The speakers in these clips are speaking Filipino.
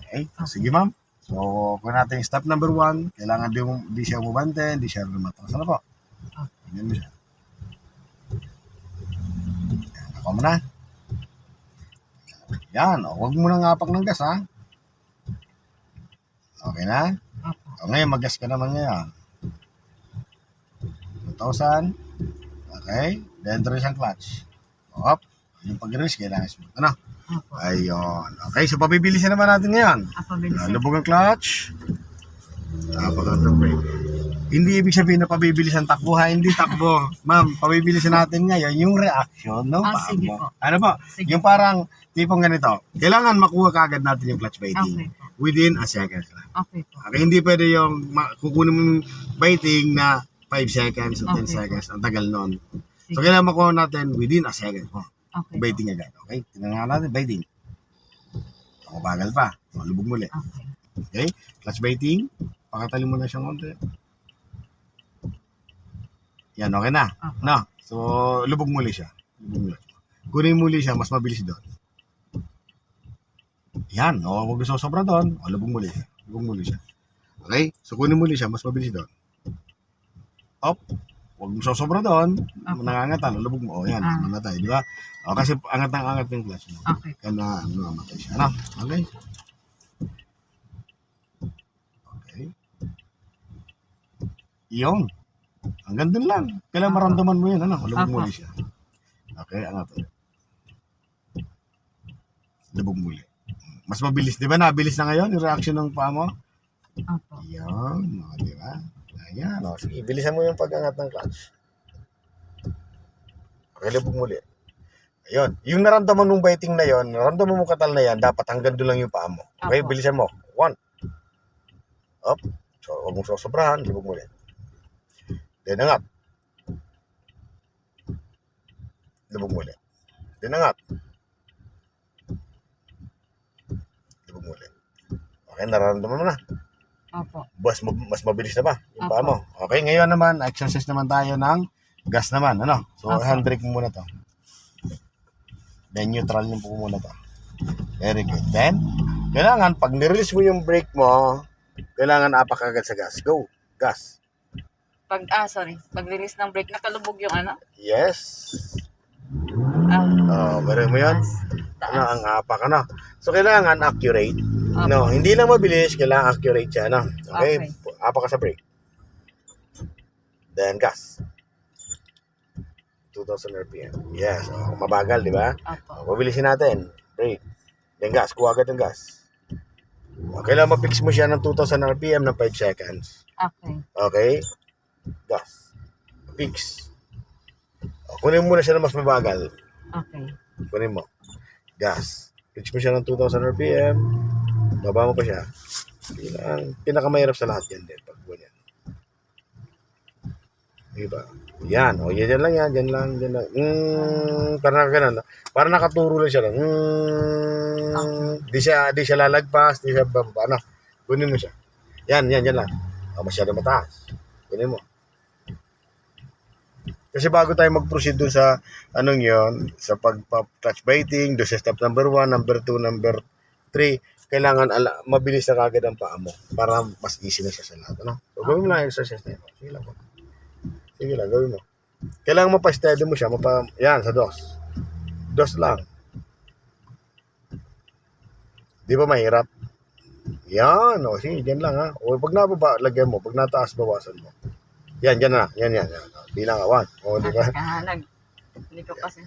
Okay? Sige, ma'am. So, kung natin yung step number one, kailangan di, di siya umubante, di siya lumatras. Ano po? Ganyan mo siya. Yan, ako mo na. Yan, o, huwag mo nang apak ng gas, ha? Okay na? O, ngayon, mag-gas ka naman ngayon. 2,000. Okay. Then, there is ang clutch. Op. Yung pag-release, kailangan smooth. Ano? Opo. Ayun. Okay, so pabibilisan naman natin ngayon. Apa bilis Uh, lubog ang clutch. Ng brake. Hindi ibig sabihin na pabibilis ang takbo ha, hindi takbo. Ma'am, pabibilisan natin ngayon yung reaction ng Ah, paa sige mo. po. Ano po? Sige. Yung parang tipong ganito. Kailangan makuha kagad natin yung clutch biting Okay po. within a second lang. Okay po. Okay, hindi pwede yung ma- kukunin mo yung biting na 5 seconds o 10 Okay. seconds. Ang tagal nun. Sige. So, kailangan makuha natin within a second. Oh, Okay. biting agad. Okay? Tingnan nga natin, biting. Ako bagal pa. So, lubog muli. Okay. Okay? Clutch biting. Pakatali mo na siyang konti. Yan, okay na. Okay. No. So, lubog muli siya. Lubog muli. Kunin muli siya, mas mabilis doon. Yan. O, huwag gusto sobra doon. O, lubog muli siya. Lubog muli siya. Okay? So, kunin muli siya, mas mabilis doon. Up. Huwag mo sobra doon. Okay. Nangangatan. Lubog mo. O, yan. Ah. Namatay. Di ba? O, kasi angat ng angat yung clutch mo. Okay. Kaya na, ano, namatay siya. Ano? Okay? Okay. Yun. Hanggang dun lang. Kailangan maramdaman mo yun. Ano? Lubog Apo. muli siya. Okay, angat ulit. Lubog muli. Mas mabilis. Di ba nabilis na ngayon yung reaction ng paa mo? Opo. Yun. O, di ba? Ayan. O, sige, bilisan mo yung pag-angat ng clutch. Lubog muli. Ayun. Yung naramdaman mong biting na yon, naramdaman mong katal na yan, dapat hanggang doon lang yung paa mo. Okay, Apo. bilisan mo. One. Up. So, huwag mong sosobrahan. Lubog muli. Then, angat. Lubog muli. Then, angat. Lubog muli. Okay, nararamdaman mo na. Opo. Mas, mas mabilis na ba yung paa mo? Okay, ngayon naman, exercise naman tayo ng gas naman. Ano? So, Apo. handbrake mo muna to. Then, neutral yung po muna to. Very good. Then, kailangan, pag nirelease mo yung brake mo, kailangan apak agad sa gas. Go. Gas. Pag, ah, sorry. Pag-release ng brake, nakalubog yung ano? Yes. Ah, Oh, meron mo yan? taas. Ano, ang apak, ano? So, kailangan accurate. Opo. No, hindi lang mabilis, kailangan accurate siya, ano? Okay? Okay. Apak ka sa brake. Then, gas. 2,000 RPM. Yes. Oh, mabagal, di ba? Oh, pabilisin natin. Brake. Then, gas. Kuha agad ng gas. Oh, kailangan ma-fix mo siya ng 2,000 RPM ng 5 seconds. Okay. Okay? Gas. Fix. Oh, kunin mo na siya ng mas mabagal. Okay. Kunin mo. Gas. Fix mo siya ng 2,000 RPM. Baba mo pa siya. Bilang, pinakamahirap sa lahat yan din. Pag ganyan. Diba? Yan. O, yan, lang yan. Yan lang. Yan lang. Mm, parang ganun. Parang nakaturo lang siya lang. Mm, di siya, di siya lalagpas. Di siya, ano. Kunin mo siya. Yan, yan, yan lang. O, masyado mataas. Kunin mo. Kasi bago tayo mag-proceed dun sa anong yon sa pag-touch biting, doon sa step number 1, number 2, number 3, kailangan ala, mabilis na kagad ang paa mo para mas easy na siya sa lahat. Ano? So, gawin mo lang ang exercise na yun. Sige lang po. Sige lang, gawin mo. Kailangan mapa-steady mo siya. Mapa, yan, sa dos. Dos lang. Di ba mahirap? Yan, o, sige, dyan lang ha. O, pag nababa, lagyan mo. Pag nataas, bawasan mo. Yan, dyan na. Yan, yan. yan. Bilang one. O, di ba? Ah, nag, hindi ko kasi.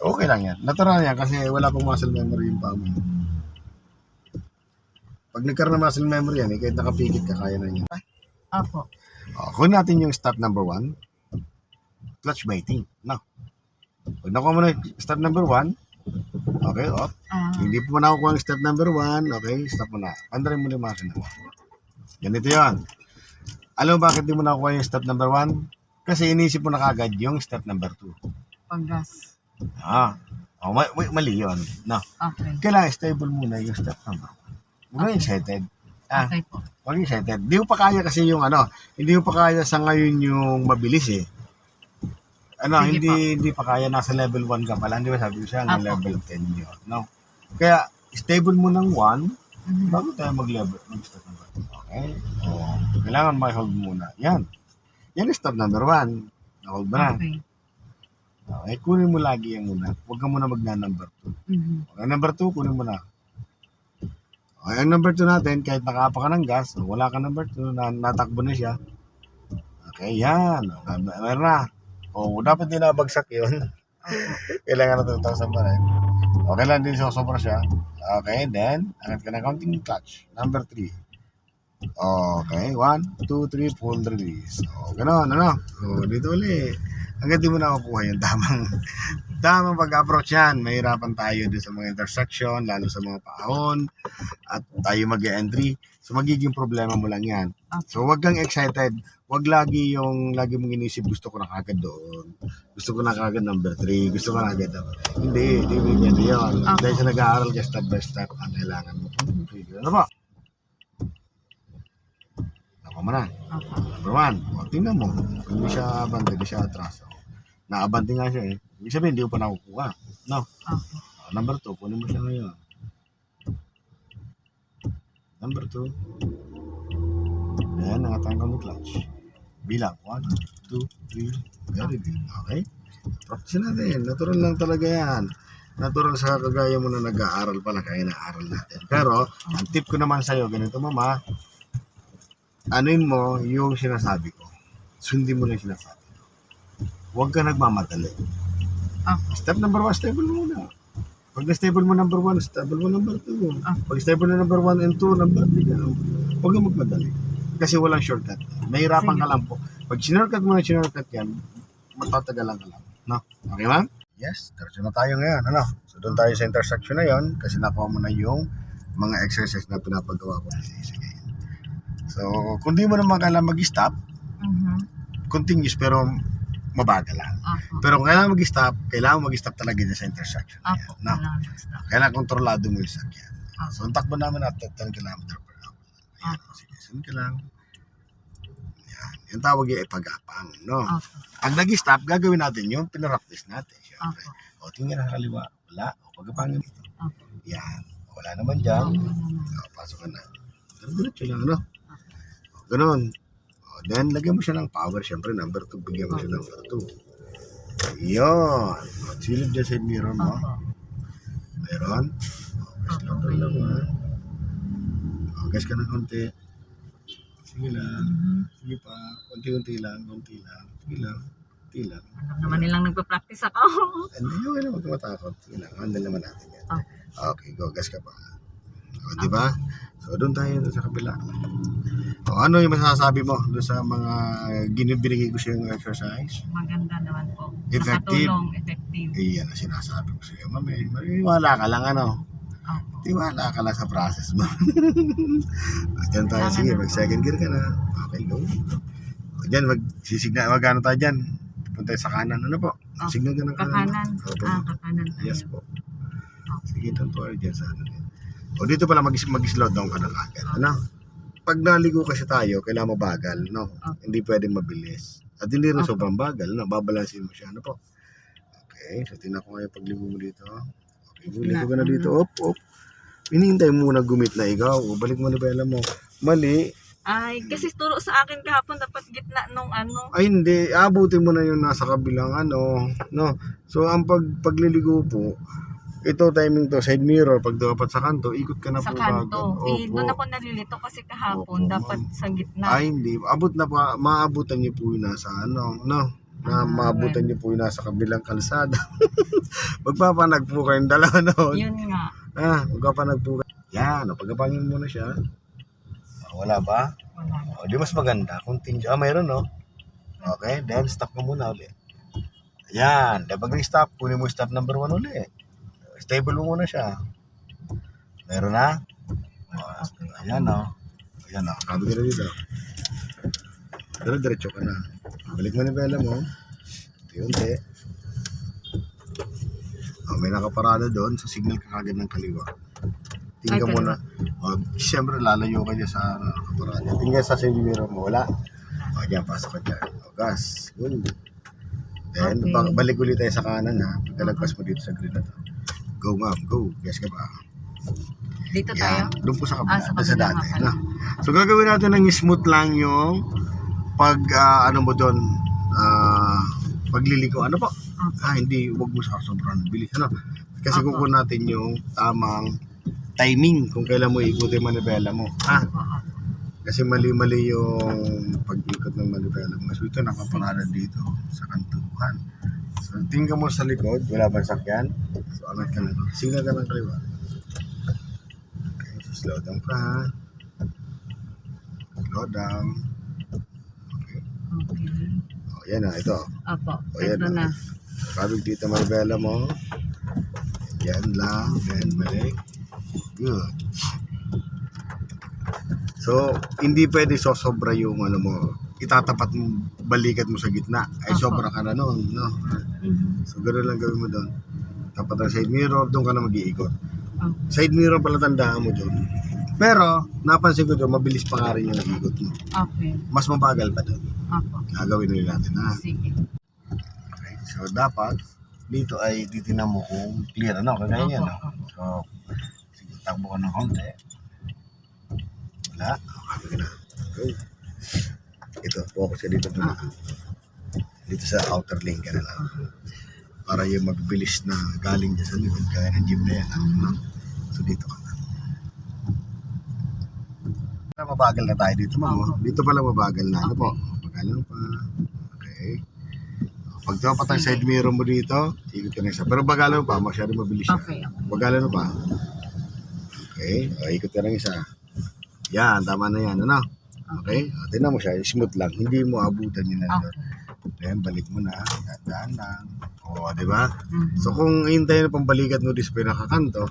Okay lang yan. Natural yan kasi wala pong muscle memory yung paa mo. Pag nagkaroon ng muscle memory yan, eh, kahit nakapikit ka, kaya na yan. Opo. Oh, kunin natin yung step number one. Clutch biting. No. Pag nakuha mo na yung step number one, okay, off. Ah, Hindi po nakukuha ang step number one, okay, stop mo na. Andarin mo na yung makina mo. Ganito yan. Alam mo bakit di mo nakukuha yung step number one? Kasi inisip mo na kagad yung step number two. pag-gas. Ah. Oh, ma- ma- mali yun. No. Okay. kailangan stable muna yung step number one. Huwag okay. excited. Ah, Okay po. huwag excited. Hindi mo pa kaya kasi yung ano, hindi mo pa kaya sa ngayon yung mabilis eh. Ano, Sige hindi hindi pa kaya nasa level 1 ka pa lang, di ba? Sabi ko siya, Apo. level 10 yun, no? Kaya stable mo ng 1, Mhm. Bago tayo mag-level, mag-start two. Okay? O, kailangan may hold muna. Yan. Yan yung step number one. Na-hold mo na. Okay. Okay, kunin mo lagi yan muna. Huwag ka muna magna-number two. Mhm. Okay, number two, kunin mo na. Okay, ang number two natin, kahit nakapa ka ng gas, o wala ka number two, na, natakbo na siya. Okay, yan. Meron na. O, dapat din nabagsak yun. Kailangan na 2,000 pa rin. Okay lang din sobra siya. Okay, then, angat ka na counting clutch. Number 3. Okay, 1, 2, 3, full release. O, gano'n, ano? O, dito ulit. Hanggang di mo na makuha yung tamang, tamang pag-approach yan. Mahirapan tayo din sa mga intersection, lalo sa mga paahon, at tayo mag-entry. So, magiging problema mo lang yan. So, wag kang excited. Wag lagi yung lagi mong inisip, gusto ko na kagad doon. Gusto ko na kagad number 3. Gusto ko na kagad. Hindi, hindi mo yun. Okay. Dahil sa nag-aaral ka step by step, ang kailangan mo. Ano ba? Ako mo na. Number one, tingnan mo. Kung hindi siya abante, hindi siya atras. O, naabante nga siya eh. Ibig sabihin, hindi ko pa nakukuha. No. Okay. O, number two, kunin mo siya ngayon. Number two. Ayan, nangatang ka mo clutch. Bilang. One, two, three. Very good. Okay? Practice natin. Natural lang talaga yan. Natural sa kagaya mo na nag-aaral pa na kaya na-aaral natin. Pero, ang tip ko naman sa'yo, ganito mama, anuin mo yung sinasabi ko. Sundin mo lang yung sinasabi ko. Huwag ka nagmamadali. Okay. Step number one, stable muna. Pag na-stable mo number one, stable mo number two. Ah. Pag stable na number one and two, number three ka. Huwag kang magmadali. Kasi walang shortcut. Mahirapan Sige. ka lang po. Pag sinurcut mo na sinurcut yan, matatagalan ka lang. No? Okay ma'am? Yes, diretso na tayo ngayon. Ano? So doon tayo sa intersection na yon kasi nakuha mo na yung mga exercise na pinapagawa ko. Sige. So, kung di mo naman kailangan mag-stop, Mhm. continuous pero mabagal lang. Opo. Pero kung kailangan mag-stop, kailangan mag-stop talaga dyan sa intersection. na Opo. No? Kailangan mag-stop. Kailangan kontrolado mo yung sakyan. Ah. So, ang takbo namin at 10 km per hour. Ayan, Ah. sige, sunod ka lang. Yan. Yung tawag yung ipagapang, no? Opo. Pag nag-stop, gagawin natin yung pinaraptis natin. Siyempre. Opo. O, tingnan sa kaliwa. Wala. O, pagkapangin dito. Opo. Yan. Wala naman dyan. O, pasok ka na. Pero diretso lang, ano? O, ganun. Then, lagyan mo siya ng power. Siyempre, number 2. Bigyan mo siya ng number 2. Yun. Silip dyan sa mirror mo. Meron. Down lang, ha? O, gas ka ng konti. Sige lang. Mhm. Sige pa. Unti-unti lang. Unti lang. Sige lang. Unti lang. Alam naman nilang nagpa-practice ako. Hindi, okay lang. Huwag ka matakot. Sige lang. Handle naman natin yan. Okay, go. Gas ka pa. O, di ba? So, doon tayo doon sa kabila. O, ano yung masasabi mo doon sa mga ginibinigay ko sa yung exercise? Maganda naman po. Effective. Nakatulong. Effective. Iyan ang sinasabi ko sa iyo. Mami, maniwala ka lang ano. Opo. Tiwala ka lang sa process mo. o, Diyan tayo. Sige, mag second gear ka na. Okay, go. O, Diyan, mag sisigna, mag ano tayo dyan. Punta tayo sa kanan. Ano po? Ah, Signal ka ng kanan. Kakanan. Opo. Ah, kakanan tayo. Yes po. Sige, doon po dyan sa ano. O dito pala mag- mag-slow down ka na agad. Ano? Pag naligo kasi tayo, kailangan mabagal, no? Okay. Hindi pwedeng mabilis. At hindi rin Okay. sobrang bagal, no? Babalansin mo siya, ano po? Okay, so tingnan ko ngayon pagligo mo dito. Okay, ligo ka na dito. Op, op. Hinihintay mo muna gumit na ikaw. O, balik mo na bela mo. Mali. Ay, kasi turo sa akin kahapon dapat gitna nung ano. Ay, hindi. Abutin mo na yung nasa kabilang ano. No? So, ang pag, pagliligo po, ito timing to, side mirror, pag dapat sa kanto, ikot ka na Sa po kanto. Eh, doon ako nalilito kasi kahapon Opo, dapat ma'am. sa gitna. Ay, hindi. Abot na pa, maabutan niyo po yung nasa ano, no? Na Ah, maabutan niyo po yung nasa kabilang kalsada. Magpapanag po kayong dalawa noon. Yun nga. Ah, magpapanag po kayo. Yan, pagkapangin mo na siya. Ah, wala ba? Wala. O, di mas maganda. Continue. Ah, mayroon, no? Okay, then stop ka muna ulit. Yan. Then pag stop kunin mo stop number one ulit. Stable mo muna siya. Meron na? O, ayan, no? Ayan, no? Kabi ka na dito. Pero diretso ka na. Balik mo yung vela mo. Unti-unti. O, may nakaparada doon. Sa signal ka kagad ng kaliwa. Tingnan mo na. O, siyempre, lalayo ka dyan sa nakaparada. Tingnan sa side mirror mo. Wala. O, dyan, pasok ka dyan. O, gas. Good. Then, Okay. ba- balik ulit tayo sa kanan ha. Pagkalagpas mo dito sa grid na to. Go ma'am, go. Gas ka pa. Dito tayo? Yan, doon po sa kabila, Ah, sa doon sa kabila dati. nga pala. No? So gagawin natin ng smooth lang yung pag ah, ano mo doon ah, pagliliko. Ano po? Ah, hindi, wag mo sa sobrang bilis. Ano? Kasi Opo. kukunin natin yung tamang timing kung kailan mo ikutin yung manibela mo. Ah, opo. kasi mali-mali yung pag-ikot ng manibela mo. So ito nakaparada dito sa kantuhan. So tingnan mo sa likod, wala bang sakyan? So angat ka na. Signal ka ng kaliwa. Okay, so slow down ka. Slow down. Okay. Okay. Oh, yan na, ito. Opo, O, yan ito na. na. Kabig dito manibela mo. Yan lang. Then balik. Good. So, hindi pwede sosobra yung ano mo. Itatapat mo, balikat mo sa gitna. Ay, Opo. sobra ka na noon. No? Mhm. So, ganoon lang gawin mo doon. Tapat ang side mirror, doon ka na mag-iikot. Oh, Side mirror pala tandaan mo doon. Pero, napansin ko doon, mabilis pa nga rin yung ikot mo. Okay. Mas mabagal pa doon. Opo. Gagawin ulit natin ha. Sige. Okay. So, dapat, dito ay titignan mo kung clear. Ano? Kagaya niyan. No? So, sige, takbo ka ng konti. Wala. Okay ka na. Go. Ito, focus ka dito muna. Dito sa outer lane ka na lang. Para yung magbilis na galing dyan sa likod, kaya ng gym na yan. No? So, dito ka na. Mabagal na tayo dito, ma'am. oh. Dito pala mabagal na. Ano po? Mabagal pa. Okay. Pag dapat ang side mirror mo dito, ikot ka na isa. Pero bagalan mo pa, masyado mabilis siya. Okay. Bagalan mo pa. Okay, o, ikot ka ng isa. Yan, tama na yan. Ano? Okay, o, tingnan mo siya, smooth lang. Hindi mo abutan yun nandun. Okay. Then, balik mo na. Daan lang. O, di ba? Mhm. So, kung hintayin na pambalikat mo sa pinakakanto,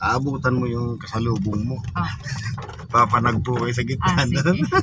aabutan mo yung kasalubong mo. Ah, Papanagpo kayo sa gitna. ah, sige.